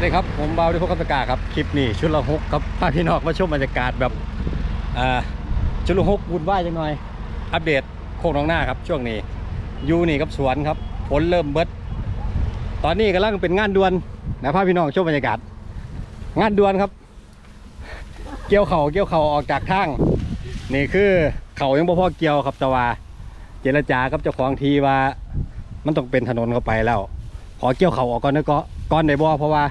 วัสดีครับ ผมเบาดิพกกตกาครับ คลิปนี้ชุดละหกครับพาพี่น้องมาชมบรรยากาศแบบชุดละหกวุ่นวายจังหน่อย อัปเดตโคกหน้องหน้าครับ ช่วงนี้อยูนี่กับสวนครับฝนเริ่มเบิด ตอนนี้กำลังเป็นงานด่วนนะพาพี่น้องชมบรรยากาศ งานด่วนครับ เกี่ยวเขาเกี่ยวเข่าออกจากทาง นี่คือเขายังบ่พอเกี่ยวครับแต่ว่าเจรจากับเจ้าของทีว่า มันต้องเป็นถนนเข้าไปแล้ว ขอเกี่ยวเข่าออกก่อนนะก็ก่อนได้บ่อเพราะว่า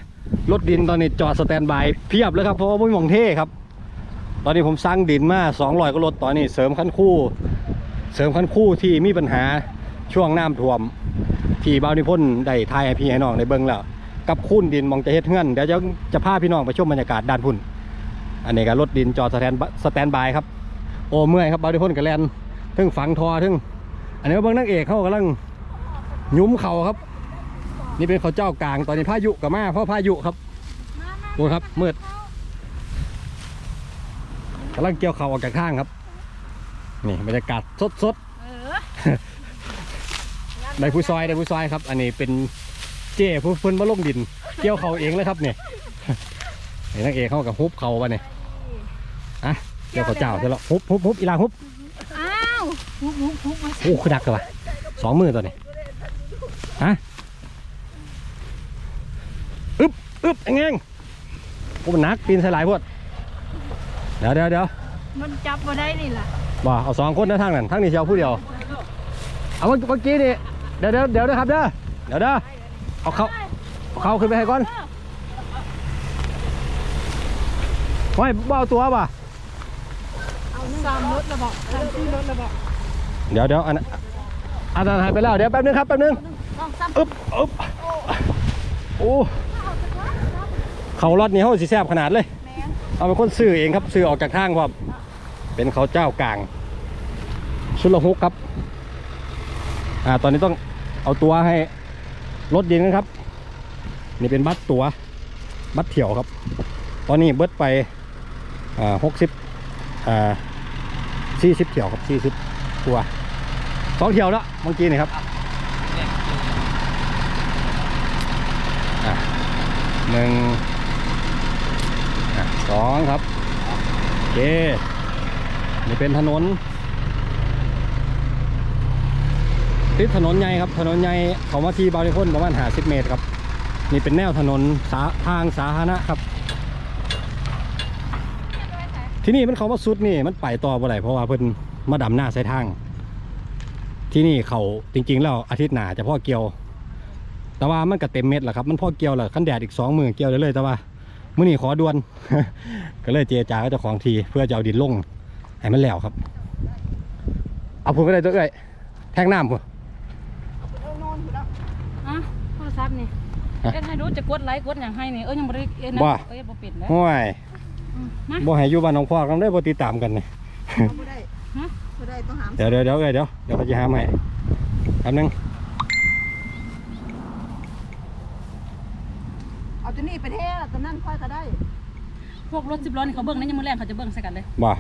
รถดินตอนนี้จอดสแตนบายเพียบเลยครับเพราะว่าไม่มองเท่ครับ ตอนนี้ผมสร้างดินมา200ก็รถตอนนี้เสริมขั้นคู่ เสริมขั้นคู่ที่มีปัญหาช่วงน้ำท่วม ที่บ้าวนิพนธ์ได้ทายให้พี่ให้น้องในเบิ้งแล้วกับคุ้นดินมองจะเฮ็ดเฮือนเดี๋ยวจะจะพาพี่น้องไปชมบรรยากาศด้านพุ่น อันนี้ก็รถดินจอดสแตนสแตนบายครับโอ้เมื่อยครับบ้าวนิพนธ์กับแลนทึ่งฝังทอทึ่งอันนี้เบิ้งนางเอกเขากำลังยุ้มเข่าครับ นี่เป็นเขาเจ้ากลางตอนนี้พายุกับมาเพราะพายุครับดูครับมืดกำลังเกี่ยวเขาออกจากข้างครับ นี่บรรยากาศสดสดเออๆได้ผู้ซอยได้ผู้ซอยครับ อันนี้เป็นเจ้ผู้เพิ่นมาลงดิน เกี่ยวเขาเองเลยครับเนี่ยนี่นางเอกเขากับฮุบเขาวะเนี่ยอะเกี่ยวเขาเจ้าเสร็จแล้วฮุบฮุบฮุบอีลาฮุบอ้าวฮุบฮุบฮุบมาโอ้คือดักกันวะสองมือตัวนี้ฮะ อึ๊บอึ๊บเองเองโอ้มันหนักปีนสลายพวดเดี๋ยวเดี๋ยวเดี๋ยวมันจับมาได้นี่ล่ะบ่เอาสองคนนะทางนั้นทางนี้เชียวผู้เดียว เอาเมื่อเมื่อกี้นี่เดี๋ยวเดี๋ยวเดี๋ยวนะครับเด้อเดี๋ยวเด้อเอาเขาเอาเขาขึ้นไปให้ก่อนไม่บ่เอาตัวป่ะเอาสามรถระบอกสามที่รถระบอกเดี๋ยวเดี๋ยวอันนั้นอันนั้นหายไปแล้วเดี๋ยวแป๊บนึงครับแป๊บนึงต้องสามอึ๊บอึ๊บโอ้ เขารอดนี้เขาสิแซบขนาดเลย แมนเอาเป็นคนซื้อเองครับซื้อออกจากทางครับเป็นเขาเจ้ากลาง ชุดละฮุกครับ อ่าตอนนี้ต้องเอาตัวให้รถดินนะครับ นี่เป็นบัตรตัวบัตรเถี่ยวครับ ตอนนี้เบิดไปอ่าหกสิบอ่าสี่สิบเถี่ยวครับสี่สิบตัวสองเที่ยวแล้วเมื่อกี้นี่ครับอะหนึ่งอะ สองครับโอเคนี่เป็นถนน ติดถนนใหญ่ครับถนนใหญ่เขามาทีบาริพนประมาณ50เมตรครับ นี่เป็นแนวถนนสาทางสาธารณะครับ ที่นี่มันเขามาสุดนี่มันไปต่อบ่ได้เพราะว่าเพิ่นมาดำหน้าใส่ทาง ที่นี่เขาจริงๆแล้วอาทิตย์หน้าจะพ่อเกี่ยว แต่ว่ามันก็เต็มเม็ดแหละครับมันพ่อเกี่ยวแหละขั้นแดดอีกสองมือเกี่ยวได้เลยแต่ว่า มื่อนี้ขอด่วน ก็เลยเจรจากับเจ้าของทีเพื่อจะเอาดินลงให้มันแล้วครับ เอาพุ่นก็ได้ตัวเอ้ยแทงน้ำพุ่นเอานอนอยู่แล้วอะโทรศัพท์นี่ฮะเอ็นให้รู้จะกดไลค์กดอย่างให้นี่เอ้ยยังบ่ได้เอ็นนะบ่เอ้ยบ่ปิดแล้วห้วยอืมมาบ่ให้อยู่บ้านน้องพ่อกันได้บ่ติดตามกันนี่เอาไม่ได้ฮะไม่ได้ต้องหามเดี๋ยวเดี๋ยวเดี๋ยวเอ้ยเดี๋ยวเดี๋ยวเราจะหามาให้แป๊บนึง เอา ตัวนี้ไปเท่ตัวนั้นค่อยก็ได้ พวกรถสิบล้อนี่เขาเบิ่งนะยังมื้อแรกเขาจะเบิ่งใส่กันเลยบ่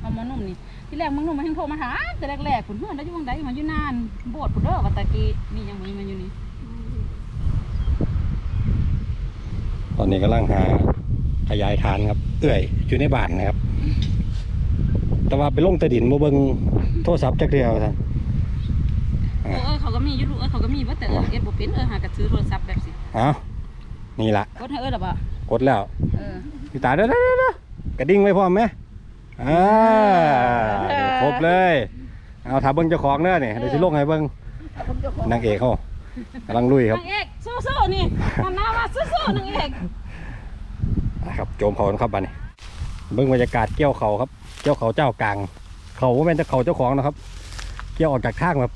เอาหมอนุ่มนี่ที่แรกมึงนุ่มมาให้โทรมาหาแต่แรกๆคุณเพื่อนได้อยู่วงใดมาอยู่นานโบดพุ่นเด้อว่าตะกี้นี่ยังมีมันอยู่นี่ตอนนี้กำลังหาขยายฐานครับ เอ้ยอยู่ในบ้านนะครับ แต่ว่าไปลงใต้ดินบ่เบิ่งโทรศัพท์จักเดียวท่านเออเออเขาก็มีอยู่ลูกเออเขาก็มีว่าแต่เออเอ็ดบ่เป็นเออหากระซื้อโทรศัพท์แบบสิเอา นี่ละกดให้เออดอกบ่กดแล้วเออพี่ตาเด้อเด้อเด้อเด้อกระดิ่งไว้พร้อมไหมอ่านี่ครบเลย เอาถามเบิ้งเจ้าของเด้อนี่เดี๋ยวสิลงให้เบิ้งผมจะขอนางเอกเขากำลังลุยครับนางเอกสู้ๆนี่หันหน้ามาสู้ๆนางเอกนะครับโจมเขาครับบัดนี้เบิ้งบรรยากาศเกี่ยวเขาครับ เกี่ยวเขาเจ้ากลาง เขาว่าเป็นแต่เขาเจ้าของนะครับ เกี่ยวออกจากทางแบบ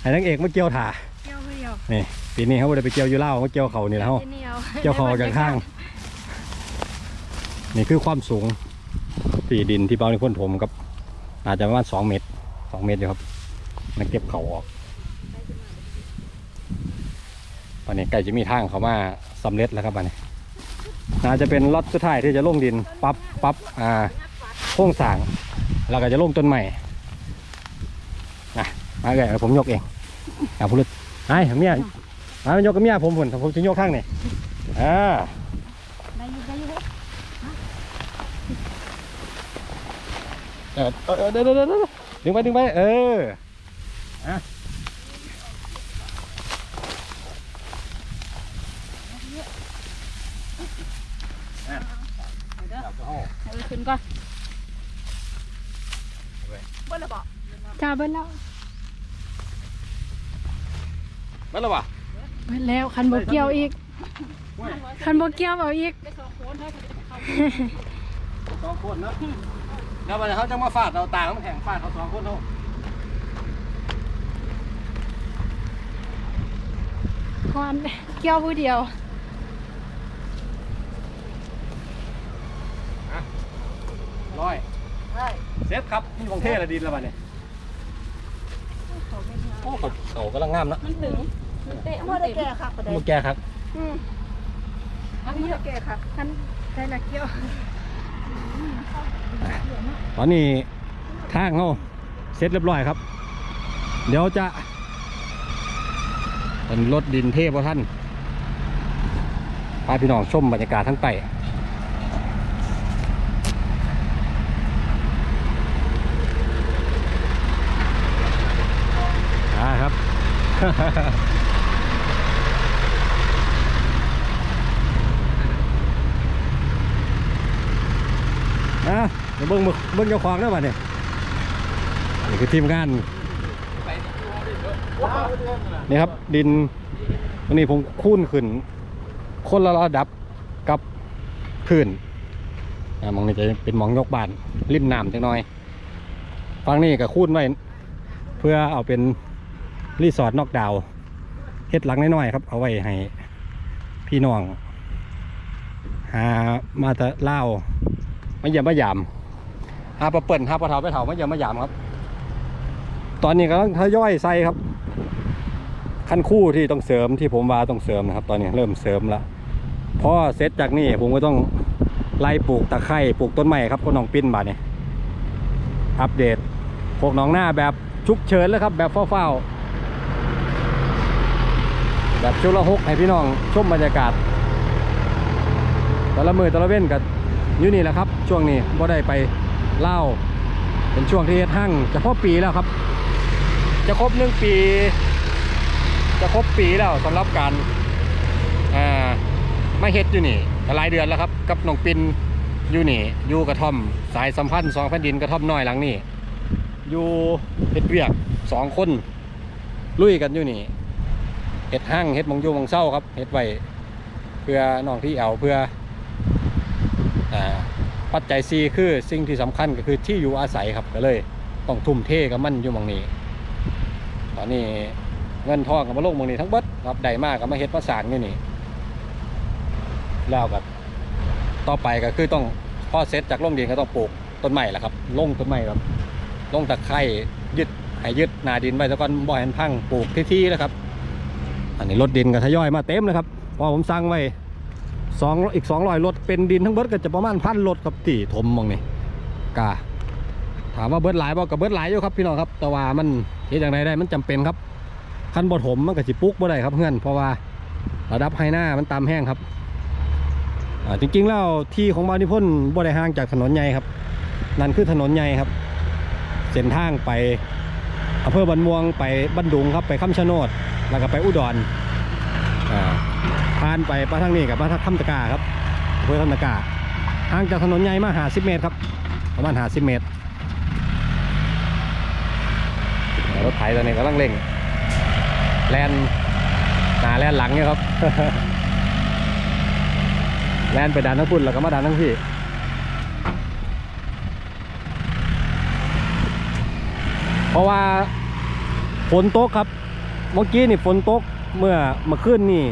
ให้นางเอกมาเกี่ยวถ่าเกี่ยวเดียวนี่ ปีนี้เขาบ่ได้ไปเกี่ยวอยู่เล่าวมาเกี่ยวเขานี่แหล้วเดียวเกี่ยวเขาออกจากทาง นี่คือความสูงที่ดินที่เบาในพ้นผมครับ อาจจะประมาณสองเมตรสองเมตรอยู่ครับมันเก็บเขาออก ตอนนี้ใกล้จะมีทางเขามาสำเร็จแล้วครับตอนนี้น่าจะเป็นล็อตสุดท้ายที่จะลงดินปั๊บปั๊บอ่าโค้งสร้าง แล้วก็จะลงต้นใหม่นะมาเลยเดี๋ยวผมยกเองอ่าพูดเลยไอ้เมีย มามันยกกับเมียผมผุนผมจะยกข้างนี่อ่าได้อยู่ได้อยู่เฮ้ยเออเออเดี๋ยวเดี๋ยวเดี๋ยวเดี๋ยวดึงไปดึงไปเอออะเอาเด้อขึ้นก่อนเบิ่งแล้วบ่จ้าเบิ้ลแล้วมาแล้ววะ เบิ้ลแล้วคันโบเกียวอีก คันโบเกียวเอาอีกได้สองคนให้เขาเขาสองคนเนาะแล้ววันนี้เขาจะมาฟาดเราต่างมันแข่งฟาดเขาสองคนเขาก่อนเกี่ยวผู้เดียวร้อยได้เซฟครับนี่ของเทละดินแล้ววันนี้โอ้เขาเขากำลังงามเนอะมันถึงมัน เตะบ่มันได้เตะแก่คักบ่ได้มาแกครับอืมอันนี้แก่คักคันใส่ละเกี่ยวตอนนี้ทางเขาเสร็จเรียบร้อยครับ เดี๋ยวจะเป็นรถดินเทพท่านพาพี่น้องชมบรรยากาศทั้งไต่อ่าครับ อะเดี๋ยวเบิ้งเบิ้งเจ้าของได้ป่ะเนี่ยนี่คือทีมงานนี่ครับดินวันนี้ผมคูนขึ้น คนละระดับกับพื้นมองนี้จะเป็นมองยกบานริมน้ำจังหน่อยฟังนี่ก็คูนไว้เพื่อเอาเป็นรีสอร์ทนอกดาวเฮ็ดหลังน้อยๆครับ เอาไว้ให้พี่น้อง หามาตะเล่า มาเยี่ยมมายามหาปลาเปิ่นหาปลาเถาไปเถามาเยี่ยมมายามครับ ตอนนี้กำลังทยอยใส่ครับขั้นคู่ที่ต้องเสริมที่ผมว่าต้องเสริมนะครับ ตอนนี้เริ่มเสริมแล้วพอเสร็จจากนี้ผมก็ต้องไล่ปลูกตะไคร่ปลูกต้นไม้ครับก็น้องปิ้นบาดเนี่ยอัปเดตพวกน้องหน้าแบบชุกเฉินแล้วครับ แบบเฝ้าๆแบบชุลหกให้พี่น้องชมบรรยากาศแต่ละมือแต่ละเว้นกับอยู่นี่แหละครับ ช่วงนี้บ่ได้ไปเล่าเป็นช่วงที่เฮ็ดห้างจะครบปีแล้วครับ จะครบหนึ่งปี จะครบปีแล้วสำหรับการอ่ามาเฮ็ดอยู่นี่หลายเดือนแล้วครับ กับน้องปินอยู่นี่อยู่กระท่อม สายสัมพันธ์สองแผ่นดินกระท่อมน้อยหลังนี่อยู่เฮ็ดเวียกสองคนลุยกันอยู่นี่เฮ็ดห้างเฮ็ดมงยูมงเศร้าครับเฮ็ดไว้เพื่อน้องที่เอาเพื่ออ่า ปัจจัย C คือสิ่งที่สำคัญก็คือที่อยู่อาศัยครับก็เลย ต้องทุ่มเทกับมันอยู่มองนี้ ตอนนี้เงินทองกับมาลงมองนี้ทั้งเบิดครับได้มากกับมาเฮ็ดมาสางอยู่นี่แล้วกับต่อไปก็คือต้องพอเสร็จจากลงดินก็ต้องปลูกต้นไม้แหละครับลงต้นไม้ครับลงตะไคร่ยึดให้ยึดนาดินไว้แล้วก็บ่ให้มันพังปลูกที่ๆนะครับ อันนี้รถดินก็ทยอยมาเต็มเลยครับเพอผมสั่งไว้ สองอีกสองร้อยรถเป็นดินทั้งเบิดก็จะประมาณพันรถครับตีถมมองนี่กาถามว่าเบิดหลายบ่กับเบิดหลายอยู่ครับพี่น้องครับ แต่ว่ามันเฮ็ดอย่างไรได้มันจำเป็นครับคันบ่ถมมันก็สิปลุกบ่ได้ครับเพื่อนเพราะว่าระดับไฮหน้ามันตามแห้งครับจริงๆแล้วที่ของบ้าวนิพนธ์บ่ได้ห่างจากถนนใหญ่ครับ นั่นคือถนนใหญ่ครับ เส้นทางไปอำเภอบันม่วงไปบันดุงครับไปคำชะโนดแล้วก็ไปอุดรอ่าานไปมาทางนี้กับมาทางถ้ำตะกาครับอำเพื่อถ้ำตะกาห่างจากถนนใหญ่มาหาสิเมตรครับประมาณหาสิเมตรรถไถตอนนี้กำลังเร่งแลนหนาแลนหลังเนี่ยครับแลนไปดันทั้งพุ่นแล้วก็มาดันทั้งพี่เพราะว่าฝนตกครับเมื่อกี้นี่ฝนตกเมื่อเมื่อคืนนี่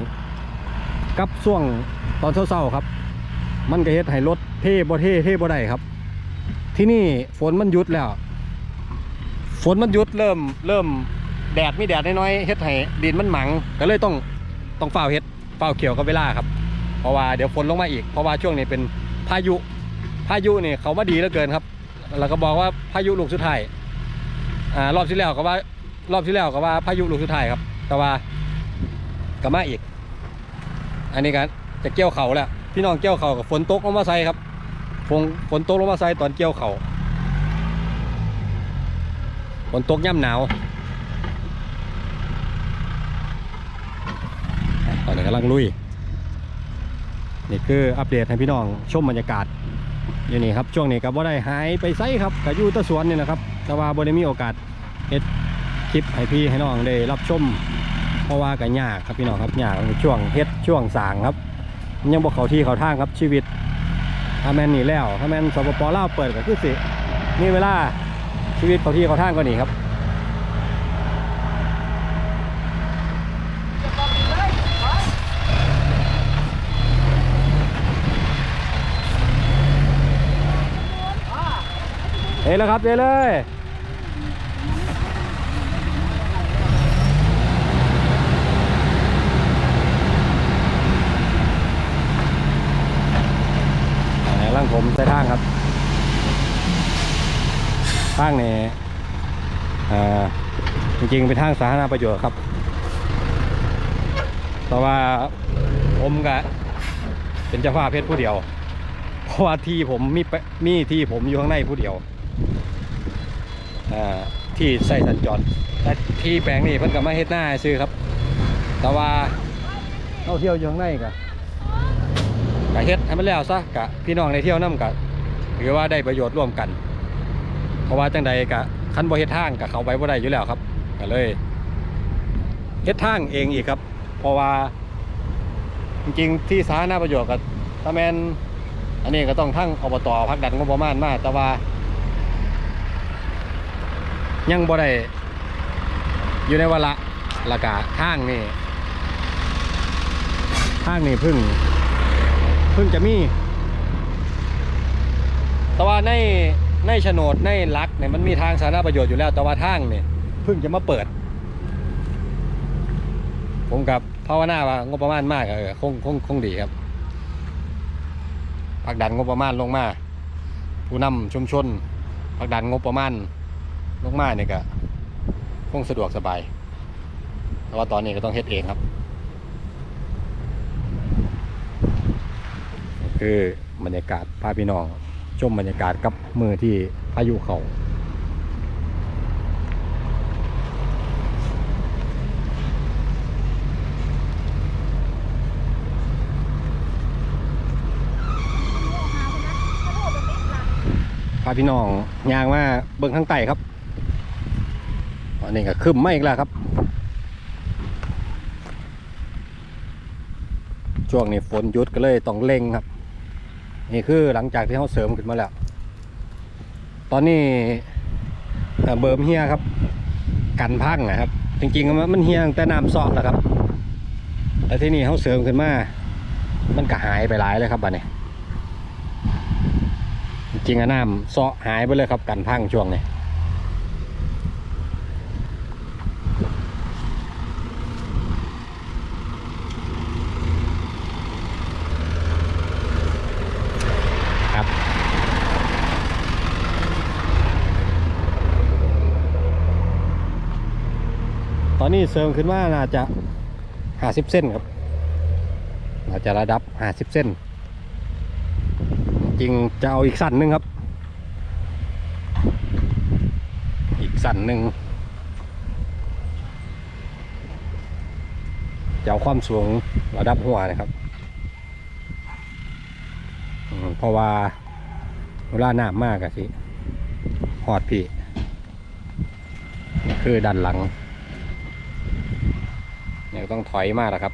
กับช่วงตอนเช้าๆครับ มันก็เฮ็ดให้รถเท่บ่เท่เท่บ่ได้ครับ ที่นี่ฝนมันหยุดแล้ว ฝนมันหยุดเริ่มเริ่มแดดมีแดดน้อยๆเฮ็ดให้ดินมันหมัง ก็เลยต้องต้องเฝ้าเฮ็ดเฝ้าเกี่ยวกับเวลาครับ เพราะว่าเดี๋ยวฝนลงมาอีก เพราะว่าช่วงนี้เป็นพายุ พายุนี่เขามาดีเหลือเกินครับ แล้วก็บอกว่าพายุลูกสุดท้ายอ่ารอบที่แล้วก็ว่ารอบที่แล้วก็ว่าพายุลูกสุดท้ายครับ แต่ว่าก็มาอีก อันนี้ก็จะเกี่ยวเข่าแล้วพี่น้องเกี่ยวเข่ากับฝนตกลงมาใส่ครับฝนฝนตกลงมาใส่ตอนเกี่ยวเข่าฝนตกย่ำหนาวตอนนี้กำลังลุยนี่คืออัปเดตให้พี่น้องชมบรรยากาศอยู่นี่ครับช่วงนี้ก็บ่ได้หายไปไสครับก็อยู่ตะสวนนี่แหละครับแต่ว่าบ่ได้มีโอกาสเฮ็ดคลิปให้พี่ให้น้องได้รับชม เพราะว่าก็ยากครับพี่น้องครับยากช่วงเฮ็ดช่วงสางครับ ยังบ่เขาที่เขาทางครับชีวิตถ้าแม่นนี่แล้วถ้าแมนสปปลาวเปิดก็คือสิมีเวลาชีวิตเขาที่เขาทางก็หนีครับเฮ้ยแล้วครับเฮ้ยเลยไหนล่างผมใส่ทางครับทางนี่จริงๆเป็นทางสาธารณประโยชน์ครับ แต่ว่าผมก็เป็นเจ้าภาพเพชรผู้เดียว เพราะว่าที่ผมมีแปมีที่ผมอยู่ข้างในผู้เดียวที่ใส่สัญจรแต่ที่แปลงนี่เพิ่นก็มาเฮ็ดหน้าซื้อครับ แต่ว่าเราเที่ยวอยู่ข้างในกะกะเฮ็ดให้มันแล้วซะกะพี่น้องในเที่ยวนํกะถือว่าได้ประโยชน์ร่วมกัน เพราะว่าจังใดกะคันบ่เฮ็ดทางกะเข้าไปบ่ได้อยู่แล้วครับก็เลยเฮ็ดทางเองอีกครับ เพราะว่าจริงๆที่สาธารณประโยชน์ก็ถ้าแมนอันนี้ก็ต้องทั้งอบตพักดันงบประมาณมาแต่ว่า ยังบ่ได้อยู่ในวาระละกาทางนี่ทางนี่พึ่ง พึ่งจะมี แต่ว่าในในโฉนดในลักเนี่ยมันมีทางสาธารณประโยชน์อยู่แล้วแต่ว่าทางเนี่ยเพึ่งจะมาเปิด ผมกับภาวนาว่างบประมาณมากเออคงคงคงดีครับผักดันงบประมาณลงมา ผู้นำชุมชนผักดันงบประมาณลงมาเนี่ยก็คงสะดวกสบายแต่ว่าตอนนี้ก็ต้องเฮ็ดเองครับ คือบรรยากาศพาพี่น้องชมบรรยากาศกับมือที่พายุเขา พาพี่น้องยางมาเบิ่งข้างใต้ครับอันนี้ก็ขึ้นมาอีกแล้วครับ ช่วงนี้ฝนยุดก็เลยต้องเร่งครับ นี่คือหลังจากที่เขาเสริมขึ้นมาแล้ว ตอนนี้เบิร์มเฮียครับ กันพังนะครับ จริงๆมันมันเฮียงแต่น้ำซอกแล้วครับ แต่ที่นี่เขาเสริมขึ้นมา มันก็หายไปหลายเลยครับบัดนี้จริงๆอะน้ำซอกหายไปเลยครับกันพังช่วงนี้ นนี้เสริมขึ้นมาน่าจะห้าสิบเส้นครับน่าจะระดับห้าสิบเส้น จริงจะเอาอีกสั่นหนึ่งครับ อีกสั่นหนึ่งจะเอาความสูงระดับหัวนะครับเพราะว่าเวลาหน้ำมากอะสิหอดพี่ คือดันหลัง เนี่ยต้องถอยมากแล้วครับ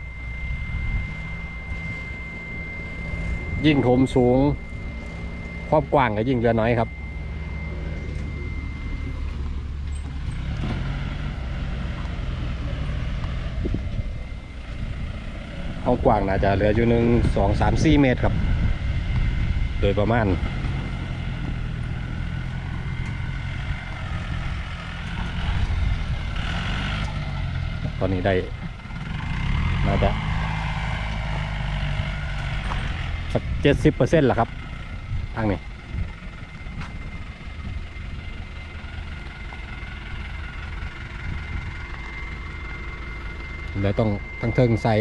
ยิ่งโถมสูงความกว้างก็ยิ่งเหลือน้อยครับความกว้างน่าจะเหลืออยู่หนึ่งสองสามสี่เมตรครับ โดยประมาณ ตอนนี้ได้ น่าจะสักเจ็ดสิบเปอร์เซ็นต์ละครับ ทางนี้ตเลยต้องทั้งเทิงใส่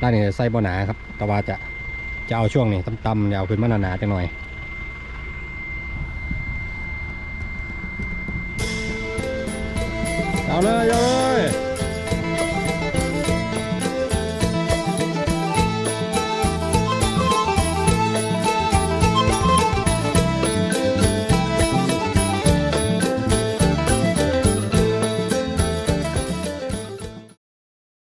ด้านนี้ใส่บ่หนาครับ แต่ว่าจะจะเอาช่วงนี้ต่ำๆอย่าเอาขึ้นมาหนาๆจังหน่อยเอาเลยเอาเลย